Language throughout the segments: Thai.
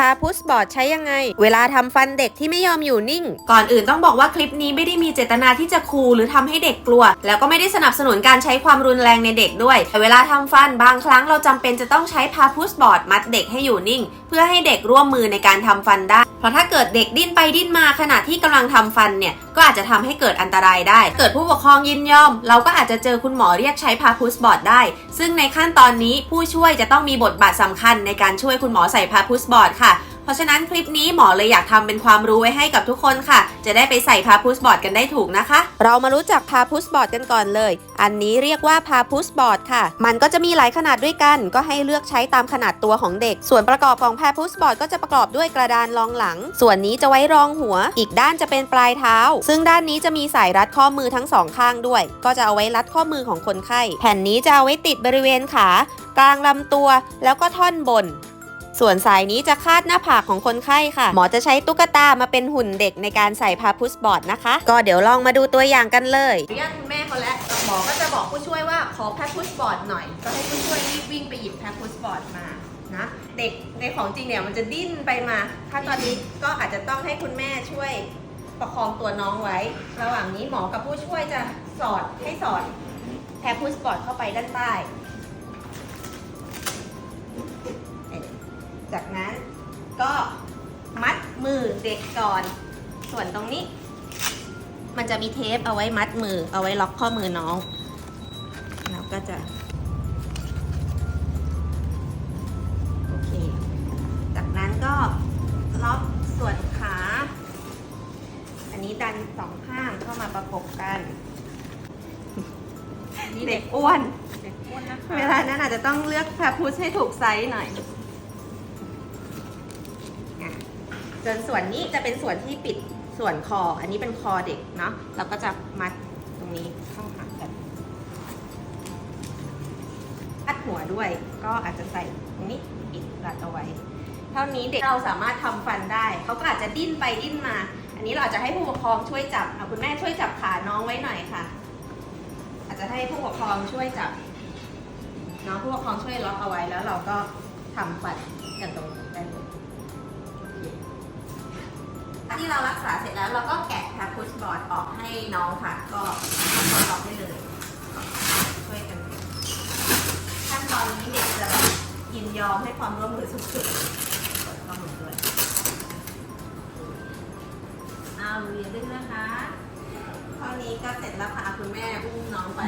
พาพุสบอร์ดใช้ยังไง เวลาทำฟันเด็กที่ไม่ยอมอยู่นิ่ง ก่อนอื่นต้องบอกว่าคลิปนี้ไม่ได้มีเจตนาที่จะคูลหรือทำให้เด็กกลัว แล้วก็ไม่ได้สนับสนุนการใช้ความรุนแรงในเด็กด้วย แต่เวลาทำฟันบางครั้งเราจำเป็นจะต้องใช้พาพุสบอร์ดมัดเด็กให้อยู่นิ่ง เพื่อให้เด็กร่วมมือในการทำฟันได้ เพราะถ้าเกิดเด็กดิ้นไปดิ้นมาขณะที่กำลังทำฟันเนี่ยก็อาจจะทำให้เกิดอันตรายได้ เกิดผู้ปกครองยินยอม เราก็อาจจะเจอคุณหมอเรียกใช้พาพุสบอร์ดได้ ซึ่งในขั้นตอนนี้ผู้ช่วยจะต้องมีบทบาทสำคัญในการช่วยคุณหมอใส่พาพุสบอร์ดค่ะ เพราะฉะนั้นคลิปนี้หมอเลยอยากทำเป็นความรู้ไว้ให้กับทุกคนค่ะ จะได้ไปใส่พาพุสบอร์ดกันได้ถูกนะคะ เรามารู้จักพาพุสบอร์ดกันก่อนเลย อันนี้เรียกว่าพาพุสบอร์ดค่ะ มันก็จะมีหลายขนาดด้วยกัน ก็ให้เลือกใช้ตามขนาดตัวของเด็ก ส่วนประกอบของพาพุสบอร์ดก็จะประกอบด้วยกระดานรองหลัง ส่วนนี้จะไว้รองหัว อีกด้านจะเป็นปลายเท้า ซึ่งด้านนี้จะมีสายรัดข้อมือทั้งสองข้างด้วย ก็จะเอาไว้รัดข้อมือของคนไข้ แผ่นนี้จะเอาไว้ติดบริเวณขากลางลำตัว แล้วก็ท่อนบน ส่วนสายนี้จะคาดหน้าผากของคนไข้ค่ะ หมอจะใช้ตุ๊กตามาเป็นหุ่นเด็กในการใส่พาพุสบอร์ดนะคะ ก็เดี๋ยวลองมาดูตัวอย่างกันเลยอนุญาตคุณแม่เขาแล้วหมอก็จะบอกผู้ช่วยว่าขอแพพุสบอร์ดหน่อย ก็ให้ผู้ช่วยรีบวิ่งไปหยิบแพพุสบอร์ดมานะเด็กในของจริงเนี่ยมันจะดิ้นไปมา ถ้าตอนนี้ก็อาจจะต้องให้คุณแม่ช่วยประคองตัวน้องไว้ ระหว่างนี้หมอกับผู้ช่วยจะสอดให้สอดแพพุสบอร์ดเข้าไปด้านใต้ จากนั้นก็มัดมือเด็กก่อน ส่วนตรงนี้ มันจะมีเทปเอาไว้มัดมือ เอาไว้ล็อกข้อมือน้องแล้วก็จะ โอเค จากนั้นก็ล็อกส่วนขา อันนี้ดันสองข้างเข้ามาประกบกัน เด็กอ้วนเด็กอ้วนนะคะเวลานั้นอาจจะต้องเลือกแพรพุชให้ถูกไซส์หน่อย จนส่วนนี้จะเป็นส่วนที่ปิดส่วนคอ อันนี้เป็นคอเด็กเนาะเราก็จะมัดตรงนี้เข้าหากันอัดหัวด้วย ก็อาจจะใส่ตรงนี้ปิดรัดเอาไว้ เท่านี้เด็กเราสามารถทำฟันได้ เขาก็อาจจะดิ้นไปดิ้นมา อันนี้เราจะให้ผู้ปกครองช่วยจับเอาคุณแม่ช่วยจับขาน้องไว้หน่อยค่ะ อาจจะให้ผู้ปกครองช่วยจับเนาะผู้ปกครองช่วยล็อกเอาไว้แล้วเราก็ทำฟันกันตรง ที่เรารักษาเสร็จแล้วเราก็แกะแพรพุชบอร์ดออกให้น้องค่ะ ก็ทำออกได้เลยช่วยกันขั้นตอนนี้เด็กจะแบบยินยอมให้ความร่วมมือสุดๆกดข้อมือด้วยเอาเรียนด้วยนะคะข้อนี้ก็เสร็จแล้วค่ะคุณแม่อุ้มน้องไป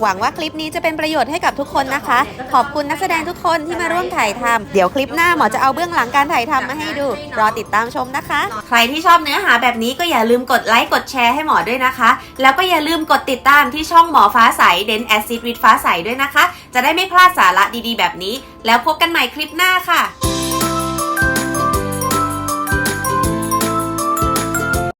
หวังว่าคลิปนี้จะเป็นประโยชน์ให้กับทุกคนนะคะ ขอบคุณนักแสดงทุกคนที่มาร่วมถ่ายทำเดี๋ยวคลิปหน้าหมอจะเอาเบื้องหลังการถ่ายทำมาให้ดู รอติดตามชมนะคะ ใครที่ชอบเนื้อหาแบบนี้ก็อย่าลืมกดไลค์กดแชร์ให้หมอด้วยนะคะ แล้วก็อย่าลืมกดติดตามที่ช่องหมอฟ้าใสเดนแอซิดวิดฟ้าใสด้วยนะคะ จะได้ไม่พลาดสาระดีๆ แบบนี้ แล้วพบกันใหม่คลิปหน้าค่ะ